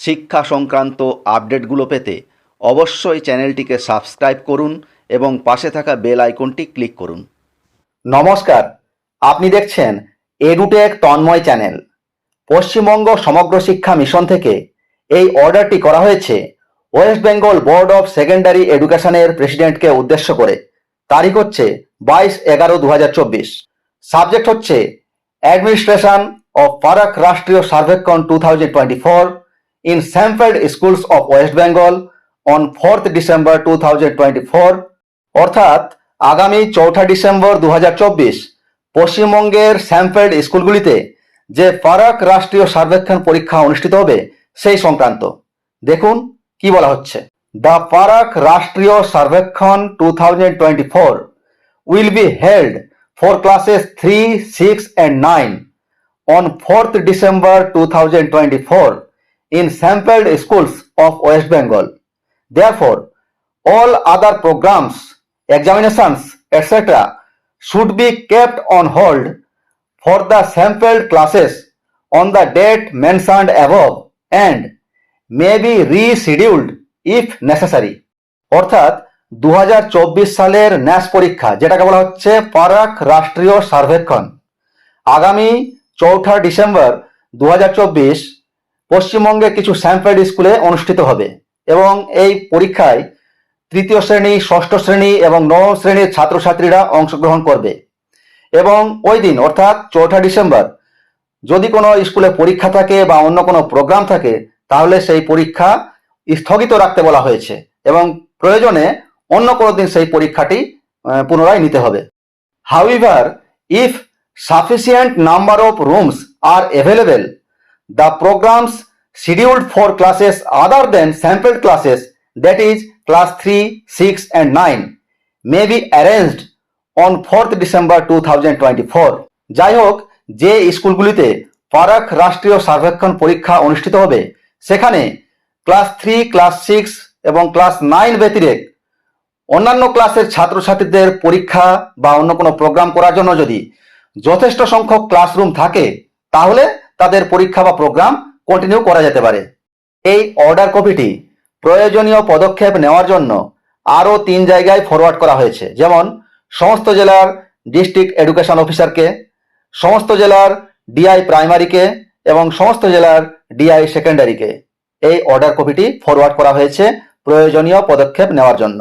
শিক্ষা সংক্রান্ত আপডেটগুলো পেতে অবশ্যই চ্যানেলটিকে সাবস্ক্রাইব করুন এবং পাশে থাকা বেল আইকনটি ক্লিক করুন। নমস্কার, আপনি দেখছেন এডুটেক তন্ময় চ্যানেল। পশ্চিমবঙ্গ সমগ্র শিক্ষা মিশন থেকে এই অর্ডারটি করা হয়েছে West Bengal board of secondary এডুকেশনের প্রেসিডেন্টকে উদ্দেশ্য করে। তারিখ হচ্ছে বাইশ এগারো দু সাবজেক্ট হচ্ছে administration of Parakh Rashtriya Sarvekshan two thousand twenty four of West Bengal on fourth December two thousand twenty four অর্থাৎ আগামী চৌঠা ডিসেম্বর দুহাজার চব্বিশ পশ্চিমবঙ্গের স্যাম্পেড স্কুলগুলিতে যে ফারাক রাষ্ট্রীয় সার্বেক্ষণ পরীক্ষা অনুষ্ঠিত হবে সেই সংক্রান্ত। দেখুন কি বলা হচ্ছে। The Parakh Rashtriya Sarvekshan two thousand twenty four will be held for classes three six and nine on 4th December 2024 in sampled schools of West Bengal. Therefore, all other programs, examinations, etc. should be kept on hold for the sampled classes on the date mentioned above and may be rescheduled if necessary. অর্থাৎ দু হাজার চব্বিশ সালের ন্যাস পরীক্ষা যেটাকে বলা হচ্ছে পারাক রাষ্ট্রীয় সার্বেক্ষণ আগামী চৌঠা ডিসেম্বর দু হাজার চব্বিশ পশ্চিমবঙ্গে কিছু স্যাম্পেড স্কুলে অনুষ্ঠিত হবে এবং এই পরীক্ষায় তৃতীয় শ্রেণি ষষ্ঠ শ্রেণি এবং নবম শ্রেণির ছাত্রছাত্রীরা অংশগ্রহণ করবে। এবং ওই দিন অর্থাৎ চৌঠা ডিসেম্বর যদি কোনো স্কুলে পরীক্ষা থাকে বা অন্য কোনো প্রোগ্রাম থাকে তাহলে সেই পরীক্ষা স্থগিত রাখতে বলা হয়েছে এবং প্রয়োজনে অন্য কোনো দিন সেই পরীক্ষাটি পুনরায় নিতে হবে। However if sufficient number of rooms are available, the programs scheduled for classes other than sampled classes, that is class 3, 6 and 9, may be arranged on 4th December 2024. যাই হোক যে স্কুলগুলিতে ফারাক রাষ্ট্রীয় সার্বেক্ষণ পরীক্ষা অনুষ্ঠিত হবে সেখানে ক্লাস থ্রি ক্লাস সিক্স এবং ক্লাস নাইন ব্যতিরেক অন্যান্য ক্লাসের ছাত্রছাত্রীদের পরীক্ষা বা অন্য কোনো প্রোগ্রাম করার জন্য যদি যথেষ্ট সংখ্যক ক্লাসরুম থাকে তাহলে তাদের পরীক্ষা বা প্রোগ্রাম কন্টিনিউ করা যেতে পারে। এই অর্ডার কপিটি প্রয়োজনীয় পদক্ষেপ নেওয়ার জন্য আরও তিন জায়গায় ফরওয়ার্ড করা হয়েছে। যেমন, সমস্ত জেলার ডিস্ট্রিক্ট এডুকেশন অফিসারকে সমস্ত জেলার ডিআই প্রাইমারিকে এবং সমস্ত জেলার ডিআই সেকেন্ডারিকে এই অর্ডার কপিটি ফরওয়ার্ড করা হয়েছে প্রয়োজনীয় পদক্ষেপ নেওয়ার জন্য।